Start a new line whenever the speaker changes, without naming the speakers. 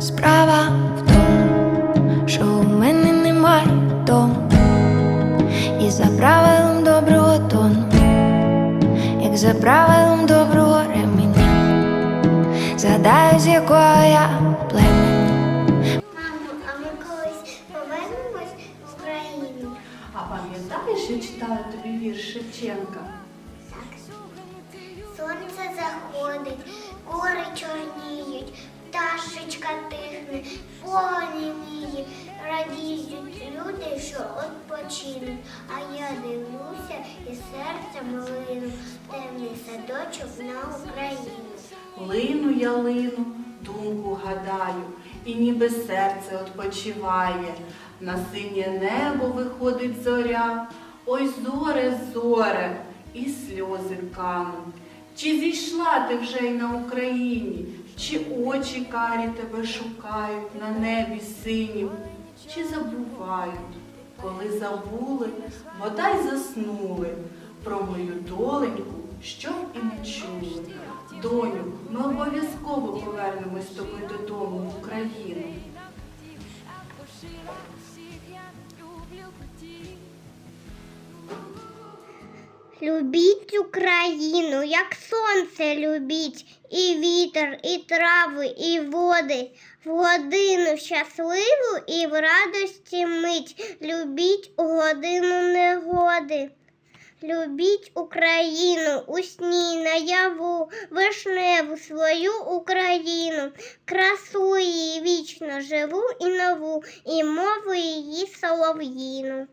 Справа в тому, що у мене немає дому, і за правилом доброго тону, як за правилом доброго ременя, задаю, з якого я племені.
Мамо, а ми колись повернемось в Україні.
А пам'ятаєш, я читала тобі вірш Шевченка? Так.
Сонце заходить, гори чорніють пташечка тихне, полоніє, радіють люди, що відпочинуть. А я дивлюся і серцем лину, темний садочок на Україну.
Лину я лину, думку гадаю, і ніби серце відпочиває. На синє небо виходить зоря, ой зоре, зоре, і сльози кануть. Чи зійшла ти вже й на Україні, чи очі карі тебе шукають на небі синім, чи забувають, коли забули, бодай заснули про мою доленьку, що і не чули. Доню, ми обов'язково повернемось з тобою додому в Україну.
Любіть Україну, як сонце любіть, і вітер, і трави, і води, в годину щасливу і в радості мить. Любіть у годину негоди. Любіть Україну у сні наяву, вишневу свою Україну, красу її вічно живу і нову, і мову її солов'їну.